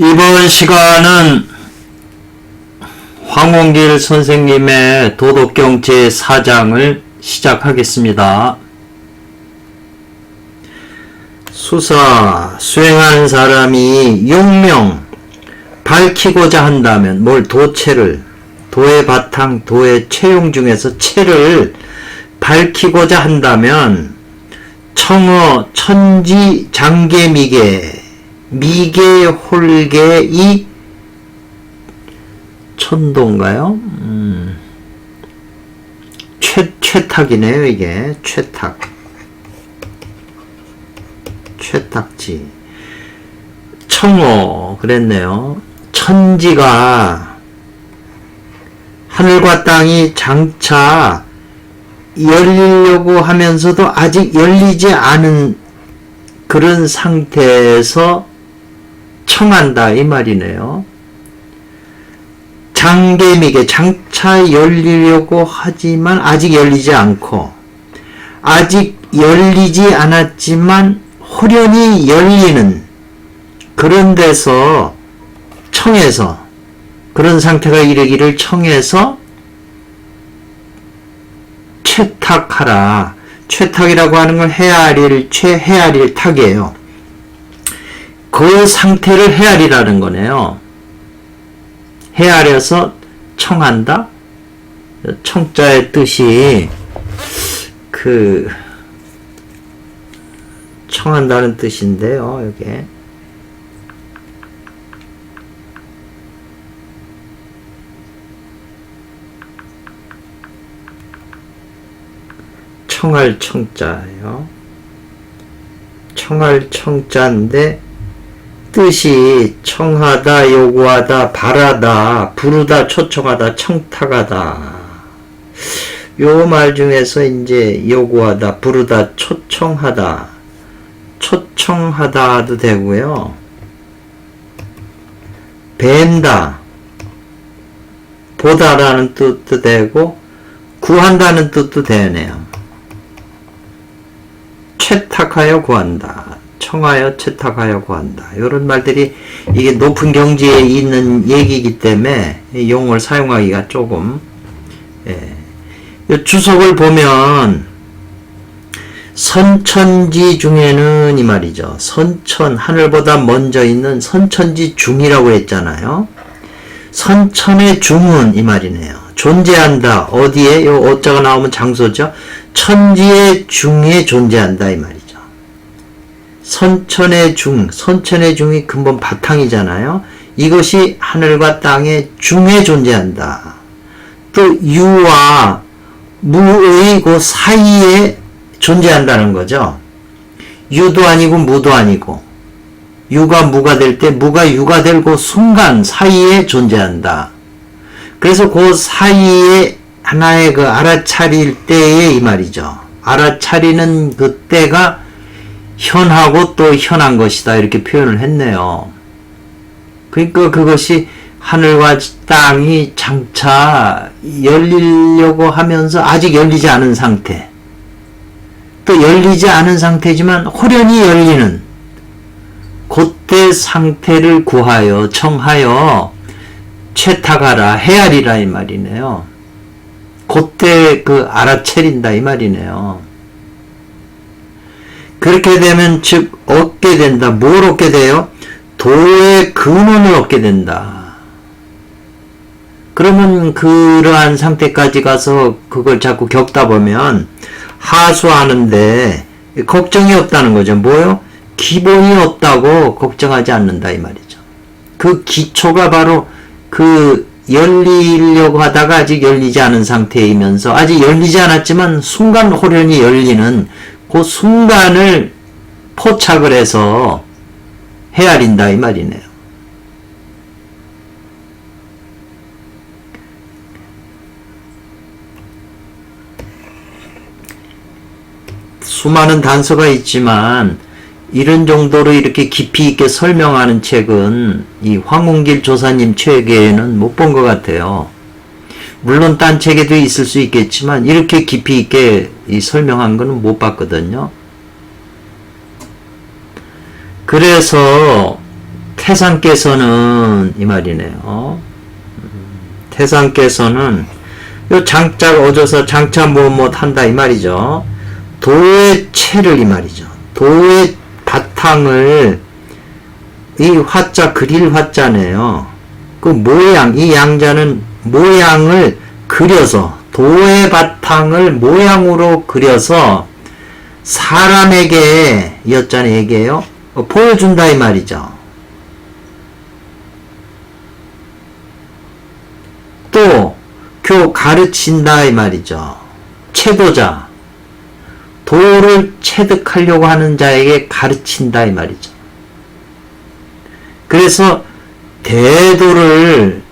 이번 시간은 황원길 선생님의 도덕경 제4장을 시작하겠습니다. 수사, 수행하는 사람이 용명, 밝히고자 한다면 뭘 도체를, 도의 바탕, 도의 채용 중에서 체를 밝히고자 한다면 청어, 천지, 장계, 미계, 미계, 홀계, 이 천도인가요? 음. 최, 최탁이네요, 이게. 최탁. 최탁지. 청어, 그랬네요. 천지가 하늘과 땅이 장차 열리려고 하면서도 아직 열리지 않은 그런 상태에서 청한다 이 말이네요. 장개미게 장차 열리려고 하지만 아직 열리지 않고 아직 열리지 않았지만 호련히 열리는 그런 데서 청해서 그런 상태가 이르기를 청해서 최탁하라. 최탁이라고 하는 건 헤아릴 최헤아릴 탁이에요. 그 상태를 헤아리라는 거네요. 헤아려서 청한다. 청자의 뜻이 그 청한다는 뜻인데요. 여기 청할 청자예요. 청할 청자인데 뜻이 청하다, 요구하다, 바라다, 부르다, 초청하다, 청탁하다. 요 말 중에서 이제 요구하다, 부르다, 초청하다, 초청하다도 되고요. 뵌다, 보다라는 뜻도 되고, 구한다는 뜻도 되네요. 채탁하여 구한다. 청하여 채탁하여 구한다. 이런 말들이 이게 높은 경지에 있는 얘기이기 때문에 이 용어를 사용하기가 조금 예. 이 주석을 보면 선천지 중에는 이 말이죠. 선천 하늘보다 먼저 있는 선천지 중이라고 했잖아요. 선천의 중은 이 말이네요. 존재한다. 어디에? 요 어자가 나오면 장소죠. 천지의 중에 존재한다 이 말이죠. 선천의 중, 선천의 중이 근본 바탕이잖아요. 이것이 하늘과 땅의 중에 존재한다. 또 유와 무의 그 사이에 존재한다는 거죠. 유도 아니고 무도 아니고 유가 무가 될 때 무가 유가 될 그 순간 사이에 존재한다. 그래서 그 사이에 하나의 그 알아차릴 때에 이 말이죠. 알아차리는 그 때가 현하고 또 현한 것이다 이렇게 표현을 했네요. 그러니까 그것이 하늘과 땅이 장차 열리려고 하면서 아직 열리지 않은 상태. 또 열리지 않은 상태지만 호련히 열리는 그때 상태를 구하여 청하여 채탁하라 헤아리라 이 말이네요. 그때 그 알아차린다 이 말이네요. 그렇게 되면 즉 얻게 된다. 뭘 얻게 돼요? 도의 근원을 얻게 된다. 그러면 그러한 상태까지 가서 그걸 자꾸 겪다 보면 하수하는데 걱정이 없다는 거죠. 뭐요? 기본이 없다고 걱정하지 않는다 이 말이죠. 그 기초가 바로 그 열리려고 하다가 아직 열리지 않은 상태이면서 아직 열리지 않았지만 순간 호련히 열리는 그 순간을 포착을 해서 헤아린다 이 말이네요. 수많은 단서가 있지만 이런 정도로 이렇게 깊이 있게 설명하는 책은 이 황운길 조사님 책에는 못 본 것 같아요. 물론 딴 책에도 있을 수 있겠지만 이렇게 깊이 있게 설명한 거는 못 봤거든요. 그래서 태상께서는 이 말이네요. 음, 태상께서는 요 장자가 어져서 장차 뭐뭐 한다 이 말이죠. 도의 채를 이 말이죠. 도의 바탕을 이 화자 그릴 화자네요. 그 모양 이 양자는 모양을 그려서 도의 바탕을 모양으로 그려서 사람에게 얘기해요. 어, 보여준다 이 말이죠. 또 교 가르친다 이 말이죠. 채도자 도를 체득하려고 하는 자에게 가르친다 이 말이죠. 그래서 대도를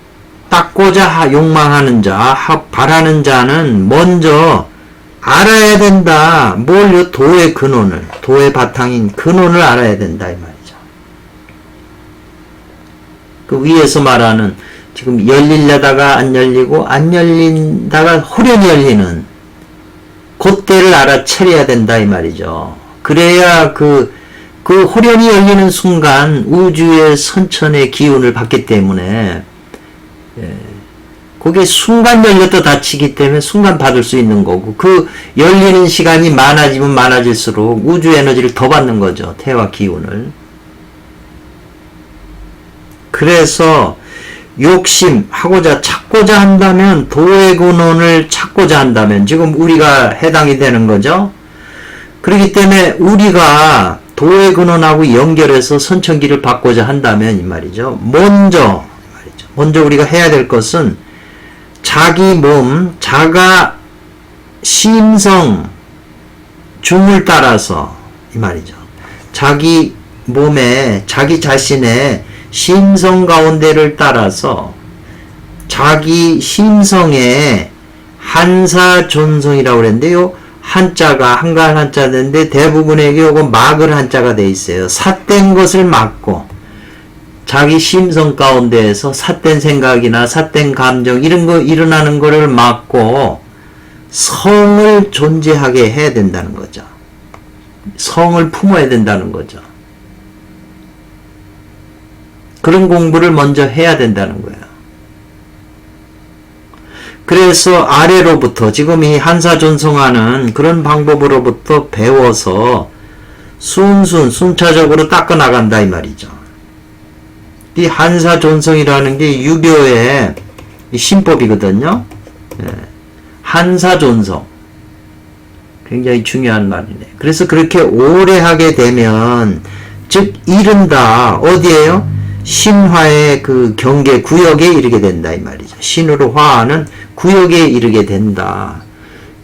닦고자 욕망하는 자, 하- 바라는 자는 먼저 알아야 된다. 뭘요? 도의 근원을, 도의 바탕인 근원을 알아야 된다 이 말이죠. 그 위에서 말하는 지금 열리려다가 안 열리고 안 열린다가 호련히 열리는 그때를 알아차려야 된다 이 말이죠. 그래야 그, 그 호련히 열리는 순간 우주의 선천의 기운을 받기 때문에 예, 그게 순간 열렸다 닫히기 때문에 순간 받을 수 있는 거고 그 열리는 시간이 많아지면 많아질수록 우주 에너지를 더 받는 거죠. 태화 기운을. 그래서 욕심 하고자 찾고자 한다면 도의 근원을 찾고자 한다면 지금 우리가 해당이 되는 거죠. 그렇기 때문에 우리가 도의 근원하고 연결해서 선천기를 받고자 한다면 이 말이죠. 먼저. 먼저 우리가 해야 될 것은 자기 몸, 자가 심성 중을 따라서 이 말이죠. 자기 몸에 자기 자신의 심성 가운데를 따라서 자기 심성의 한사 존성이라고 그랬는데요. 한자가 한가한 한자인데 대부분에게 요거 막을 한자가 돼 있어요. 삿된 것을 막고 자기 심성 가운데에서 삿된 생각이나 삿된 감정 이런 거 일어나는 거를 막고 성을 존재하게 해야 된다는 거죠. 성을 품어야 된다는 거죠. 그런 공부를 먼저 해야 된다는 거예요. 그래서 아래로부터 지금 이 한사존성하는 그런 방법으로부터 배워서 순순 순차적으로 닦아 나간다 이 말이죠. 이 한사존성이라는 게 유교의 이 신법이거든요. 예. 한사존성 굉장히 중요한 말이네. 그래서 그렇게 오래 하게 되면 즉 이른다 어디에요? 신화의 그 경계 구역에 이르게 된다 이 말이죠. 신으로 화하는 구역에 이르게 된다.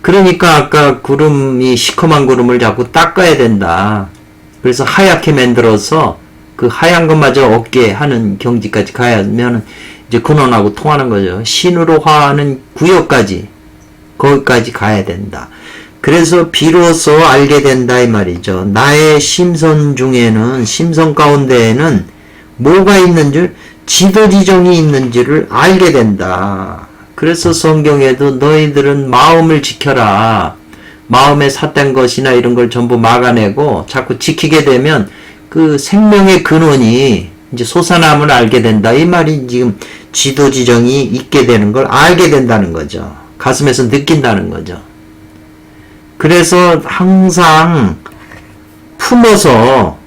그러니까 아까 구름이 시커먼 구름을 자꾸 닦아야 된다. 그래서 하얗게 만들어서 그 하얀 것마저 없게 하는 경지까지 가야면 이제 근원하고 통하는 거죠. 신으로 화하는 구역까지 거기까지 가야 된다. 그래서 비로소 알게 된다 이 말이죠. 나의 심선 중에는 심선 가운데에는 뭐가 있는 줄 지도지정이 있는지를 알게 된다. 그래서 성경에도 너희들은 마음을 지켜라. 마음에 삿된 것이나 이런 걸 전부 막아내고 자꾸 지키게 되면 그 생명의 근원이 이제 솟아남을 알게 된다. 이 말이 지금 지도 지정이 있게 되는 걸 알게 된다는 거죠. 가슴에서 느낀다는 거죠. 그래서 항상 품어서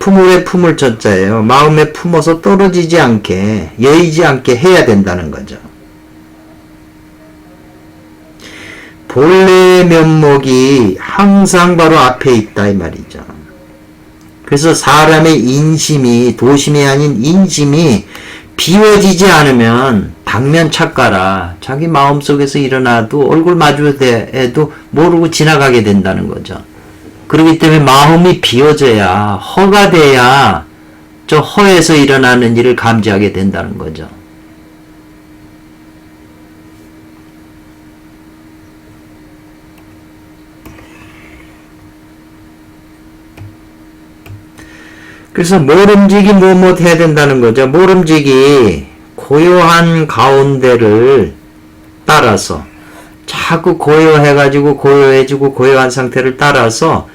품을에 품을 젖자예요. 마음에 품어서 떨어지지 않게 여의지 않게 해야 된다는 거죠. 본래 면목이 항상 바로 앞에 있다 이 말이죠. 그래서 사람의 인심이 도심이 아닌 인심이 비워지지 않으면 당면 착가라 자기 마음속에서 일어나도 얼굴 마주해도 모르고 지나가게 된다는 거죠. 그렇기 때문에 마음이 비워져야 허가 돼야 저 허에서 일어나는 일을 감지하게 된다는 거죠. 그래서 모름지기 뭐뭐 해야 된다는 거죠. 모름지기 고요한 가운데를 따라서 자꾸 고요해가지고 고요해지고 고요한 상태를 따라서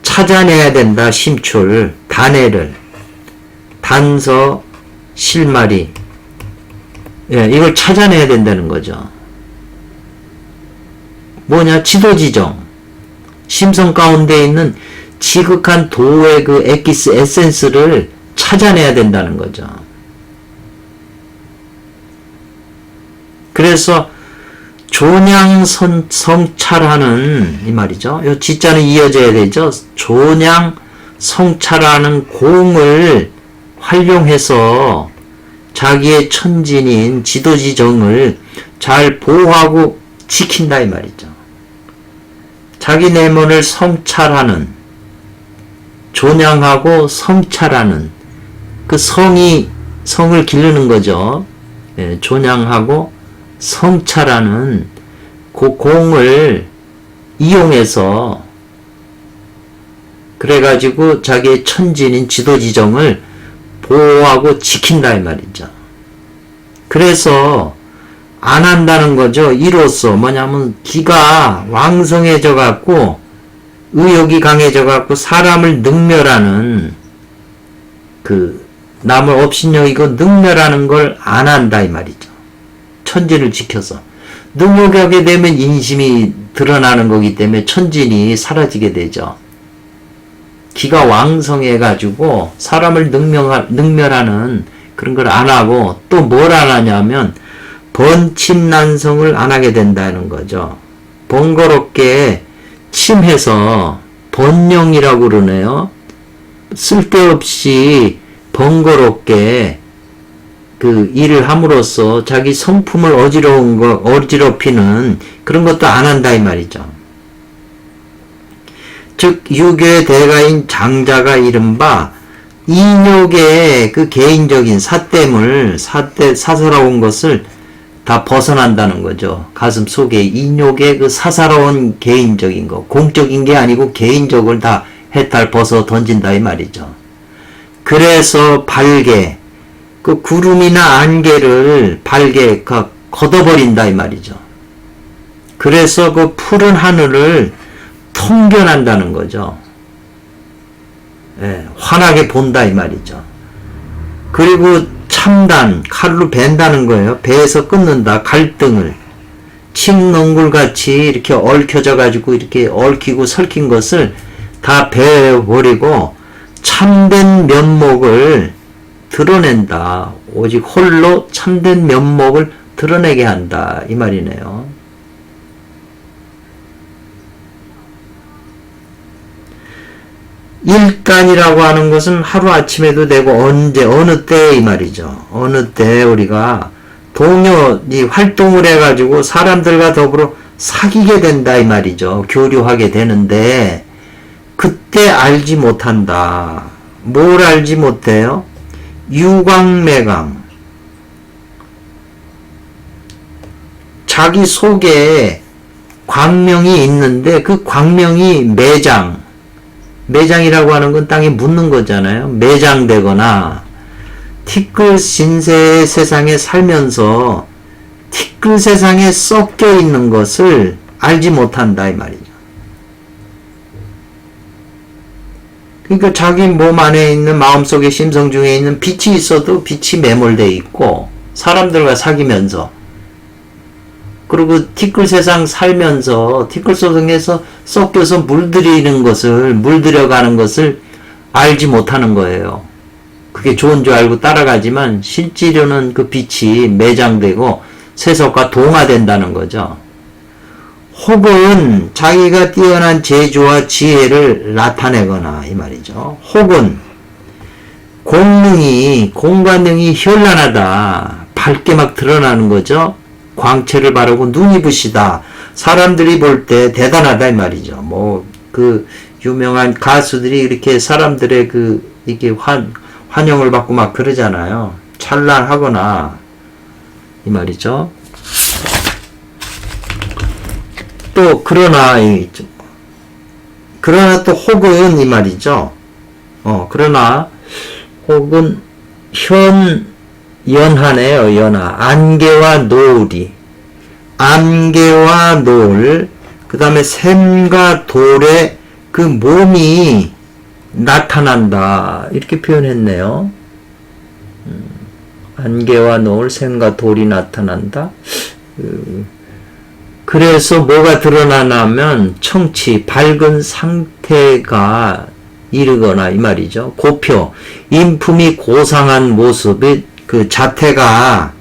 찾아내야 된다. 심출, 단해를. 단서, 실마리. 예, 이걸 찾아내야 된다는 거죠. 뭐냐? 지도지정. 심성 가운데 있는 지극한 도의 그 엑기스 에센스를 찾아내야 된다는 거죠. 그래서 존양 성찰하는 이 말이죠. 이 지자는 이어져야 되죠. 존양 성찰하는 공을 활용해서 자기의 천진인 지도지정을 잘 보호하고 지킨다 이 말이죠. 자기 내면을 성찰하는 존양하고 성찰하는 그 성이 성을 기르는 거죠. 예, 존양하고 성찰하는 그 공을 이용해서 그래가지고 자기의 천진인 지도지정을 보호하고 지킨다 이 말이죠. 그래서 안 한다는 거죠. 이로써 뭐냐면 기가 왕성해져 갖고 의욕이 강해져 갖고 사람을 능멸하는 그 남을 업신여기고 능멸하는 걸 안 한다 이 말이죠. 천진을 지켜서 능욕하게 되면 인심이 드러나는 거기 때문에 천진이 사라지게 되죠. 기가 왕성해 가지고 사람을 능멸하, 능멸하는 그런 걸 안 하고 또 뭘 안 하냐면 번침난성을 안 하게 된다는 거죠. 번거롭게 침해서 번영이라고 그러네요. 쓸데없이 번거롭게 그 일을 함으로써 자기 성품을 어지러운 거, 어지럽히는 그런 것도 안 한다 이 말이죠. 즉 유교의 대가인 장자가 이른바 인욕의 그 개인적인 사땜을 사대 사사로운 것을 다 벗어난다는 거죠. 가슴 속에 인욕의 그 사사로운 개인적인 거, 공적인 게 아니고 개인적을 다 해탈 벗어 던진다 이 말이죠. 그래서 발개, 그 구름이나 안개를 발개 그 걷어버린다 이 말이죠. 그래서 그 푸른 하늘을 통견한다는 거죠. 예, 환하게 본다 이 말이죠. 그리고 참단, 칼로 벤다는 거예요. 배에서 끊는다, 갈등을. 칡농굴같이 이렇게 얽혀져 가지고 이렇게 얽히고 설킨 것을 다 베어버리고 참된 면목을 드러낸다. 오직 홀로 참된 면목을 드러내게 한다. 이 말이네요. 일간이라고 하는 것은 하루아침에도 되고 언제 어느 때 이 말이죠. 어느 때 우리가 동요 이 활동을 해 가지고 사람들과 더불어 사귀게 된다 이 말이죠. 교류하게 되는데 그때 알지 못한다. 뭘 알지 못해요? 유광매강. 자기 속에 광명이 있는데 그 광명이 매장, 매장이라고 하는 건 땅에 묻는 거잖아요. 매장되거나 티끌 신세 세상에 살면서 티끌 세상에 섞여 있는 것을 알지 못한다 이 말이죠. 그러니까 자기 몸 안에 있는 마음속에 심성 중에 있는 빛이 있어도 빛이 매몰돼 있고 사람들과 사귀면서 그리고 티끌 세상 살면서 티끌 세상에서 섞여서 물들이는 것을 물들여가는 것을 알지 못하는 거예요. 그게 좋은 줄 알고 따라가지만 실제로는 그 빛이 매장되고 세속과 동화된다는 거죠. 혹은 자기가 뛰어난 재주와 지혜를 나타내거나 이 말이죠. 혹은 공능이 공관능이 현란하다 밝게 막 드러나는 거죠. 광채를 바르고 눈이 부시다. 사람들이 볼 때 대단하다 이 말이죠. 뭐 그 유명한 가수들이 이렇게 사람들의 그 이게 환 환영을 받고 막 그러잖아요. 찬란하거나 이 말이죠. 또 그러나 이 그러나 또 혹은 이 말이죠. 어 그러나 혹은 현 연하네요, 연하. 안개와 노을이. 안개와 노을, 그 다음에 샘과 돌의 그 몸이 나타난다. 이렇게 표현했네요. 음, 안개와 노을, 샘과 돌이 나타난다. 그, 그래서 뭐가 드러나냐면 청치, 밝은 상태가 이르거나 이 말이죠. 고표, 인품이 고상한 모습이 그 자태가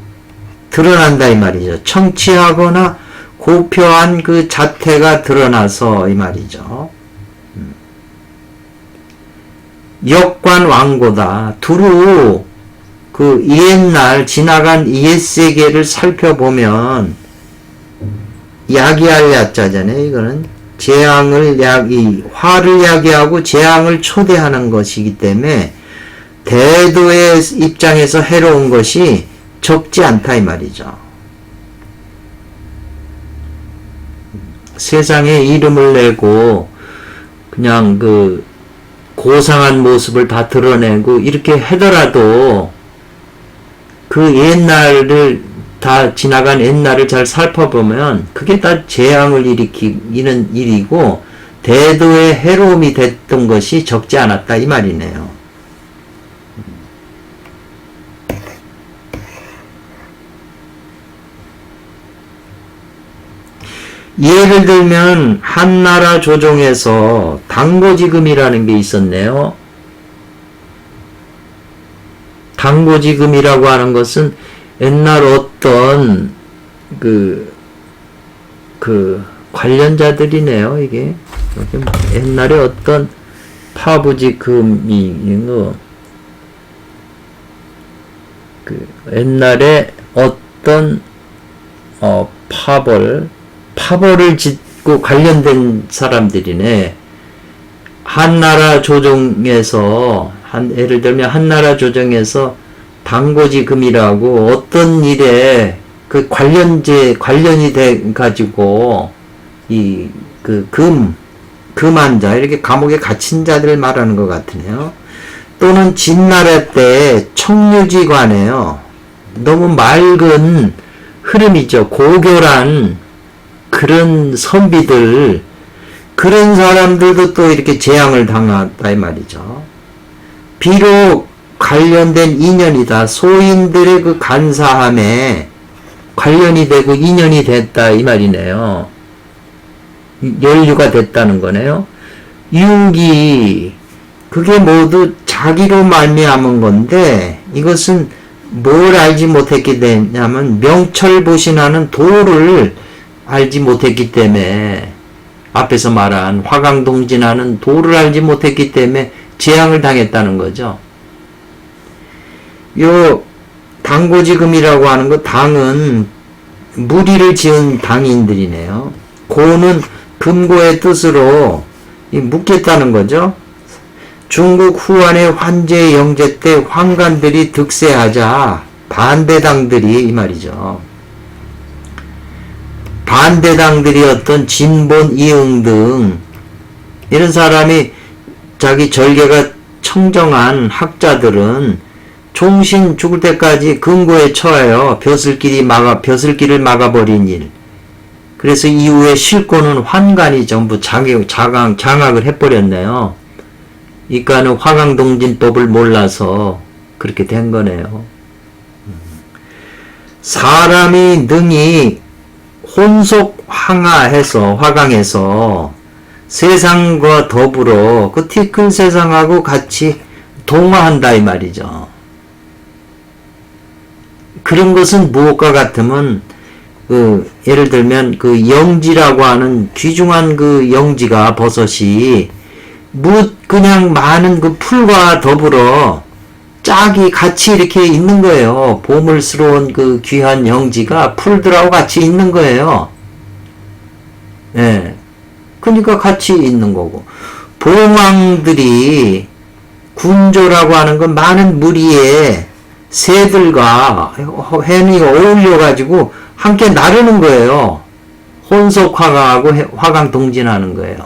드러난다 이 말이죠. 청치하거나 고표한 그 자태가 드러나서 이 말이죠. 음. 역관 왕고다. 두루 그 옛날 지나간 옛 세계를 살펴보면 야기할 야자잖아요. 이거는 재앙을 야기 화를 야기하고 재앙을 초대하는 것이기 때문에 대도의 입장에서 해로운 것이 적지 않다 이 말이죠. 세상에 이름을 내고 그냥 그 고상한 모습을 다 드러내고 이렇게 하더라도 그 옛날을 다 지나간 옛날을 잘 살펴보면 그게 다 재앙을 일으키는 일이고 대도의 해로움이 됐던 것이 적지 않았다 이 말이네요. 예를 들면 한나라 조정에서 당고지금이라는 게 있었네요. 당고지금이라고 하는 것은 옛날 어떤 그, 그 관련자들이네요, 이게. 옛날에 어떤 파부지금이, 거, 그 옛날에 어떤, 어, 파벌, 파벌을 짓고 관련된 사람들이네. 한나라 조정에서 한 예를 들면 한나라 조정에서 당고지금이라고 어떤 일에 그 관련제 관련이 돼 가지고 이 그 금 금한 자 이렇게 감옥에 갇힌 자들을 말하는 것 같으네요. 또는 진나라 때 청류지관에요. 너무 맑은 흐름이죠. 고결한 그런 선비들 그런 사람들도 또 이렇게 재앙을 당했다 이 말이죠. 비록 관련된 인연이다. 소인들의 그 간사함에 관련이 되고 인연이 됐다 이 말이네요. 연류가 됐다는 거네요. 윤기 그게 모두 자기로 말미암은 건데 이것은 뭘 알지 못했기 때냐면 명철보신하는 도를 알지 못했기 때문에 앞에서 말한 화강동진하는 도를 알지 못했기 때문에 재앙을 당했다는 거죠. 요 당고지금이라고 하는 거 당은 무리를 지은 당인들이네요. 고는 금고의 뜻으로 묻겠다는 거죠. 중국 후한의 환제 영제 때 황관들이 득세하자 반대당들이 이 말이죠. 반대당들이었던 진본 이응 등 이런 사람이 자기 절개가 청정한 학자들은 종신 죽을 때까지 근고에 처해요. 벼슬길이 막아 벼슬길을 막아버린 일. 그래서 이후에 실고는 환관이 전부 장악, 장악, 장악을 해버렸네요. 이까는 화강동진법을 몰라서 그렇게 된 거네요. 사람이 능히 혼속 황하해서 화강해서 세상과 더불어 그티큰 세상하고 같이 동화한다 이 말이죠. 그런 것은 무엇과 같으면 그 예를 들면 그 영지라고 하는 귀중한 그 영지가 버섯이 무 그냥 많은 그 풀과 더불어 짝이 같이 이렇게 있는 거예요. 보물스러운 그 귀한 영지가 풀들하고 같이 있는 거예요. 예. 네. 그러니까 같이 있는 거고. 봉황들이 군조라고 하는 건 많은 무리에 새들과 해니가 어울려가지고 함께 나르는 거예요. 혼속화강하고 화강 동진하는 거예요.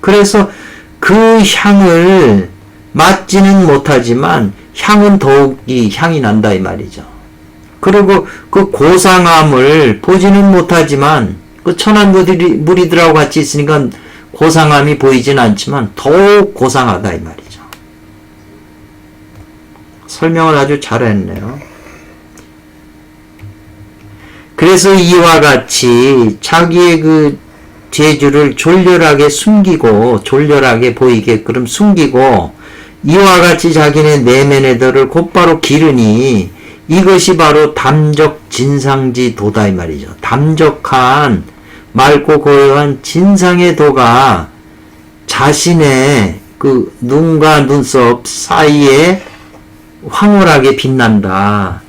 그래서 그 향을 맡지는 못하지만 향은 더욱이 향이 난다 이 말이죠. 그리고 그 고상함을 보지는 못하지만 그 천한 무리, 무리들하고 같이 있으니까 고상함이 보이진 않지만 더욱 고상하다 이 말이죠. 설명을 아주 잘했네요. 그래서 이와 같이 자기의 그 재주를 졸렬하게 숨기고 졸렬하게 보이게끔 숨기고 이와 같이 자기네 내면의들을 곧바로 기르니 이것이 바로 담적 진상지 도다 이 말이죠. 담적한 맑고 고요한 진상의 도가 자신의 그 눈과 눈썹 사이에 황홀하게 빛난다.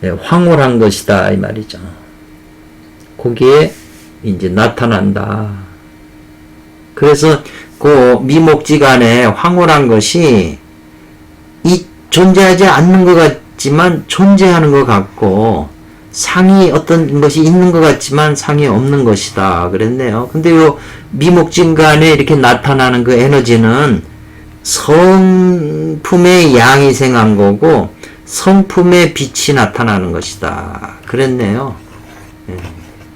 네, 황홀한 것이다 이 말이죠. 거기에 이제 나타난다. 그래서 그 미목지간에 황홀한 것이 이 존재하지 않는 것 같지만 존재하는 것 같고 상이 어떤 것이 있는 것 같지만 상이 없는 것이다 그랬네요. 근데 요 미목진간에 이렇게 나타나는 그 에너지는 성품의 양이 생한 거고 성품의 빛이 나타나는 것이다. 그랬네요. 예,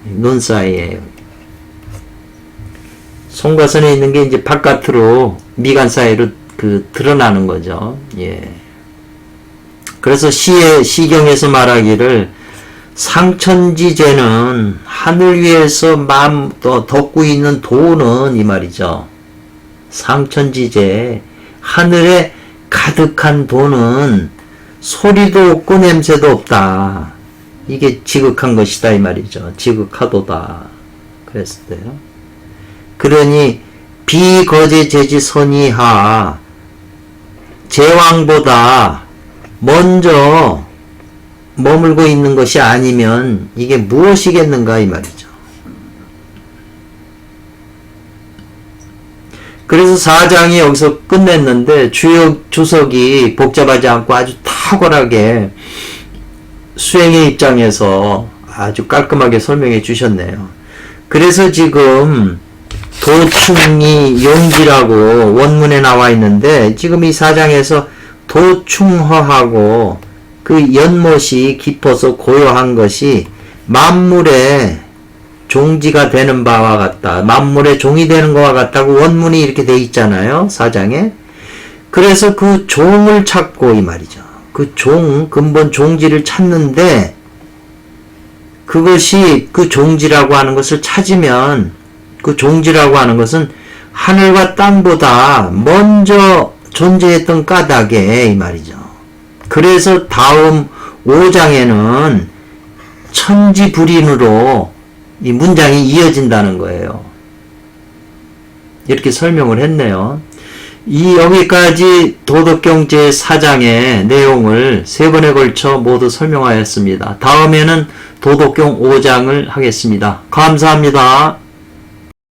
눈 사이에 송가선에 있는 게 이제 바깥으로 미간 사이로 그 드러나는 거죠. 예. 그래서 시에 시경에서 말하기를 상천지제는 하늘 위에서 마음 또 덮고 있는 도는 이 말이죠. 상천지제 하늘에 가득한 도는 소리도 없고 냄새도 없다. 이게 지극한 것이다 이 말이죠. 지극하도다. 그랬을 때요. 그러니 비거제 제지 선이하 제왕보다 먼저 머물고 있는 것이 아니면 이게 무엇이겠는가 이 말이죠. 그래서 사장이 여기서 끝냈는데 주요 주석이 복잡하지 않고 아주 탁월하게 수행의 입장에서 아주 깔끔하게 설명해 주셨네요. 그래서 지금 도충이 용기라고 원문에 나와 있는데 지금 이 사장에서 도충허하고 그 연못이 깊어서 고요한 것이 만물의 종지가 되는 바와 같다. 만물의 종이 되는 것과 같다고 원문이 이렇게 돼 있잖아요. 사장에. 그래서 그 종을 찾고 이 말이죠. 그 종, 근본 종지를 찾는데 그것이 그 종지라고 하는 것을 찾으면 그 종지라고 하는 것은 하늘과 땅보다 먼저 존재했던 까닭에 이 말이죠. 그래서 다음 5장에는 천지불인으로 이 문장이 이어진다는 거예요. 이렇게 설명을 했네요. 이 여기까지 도덕경 제 4장의 내용을 세 번에 걸쳐 모두 설명하였습니다. 다음에는 도덕경 5장을 하겠습니다. 감사합니다.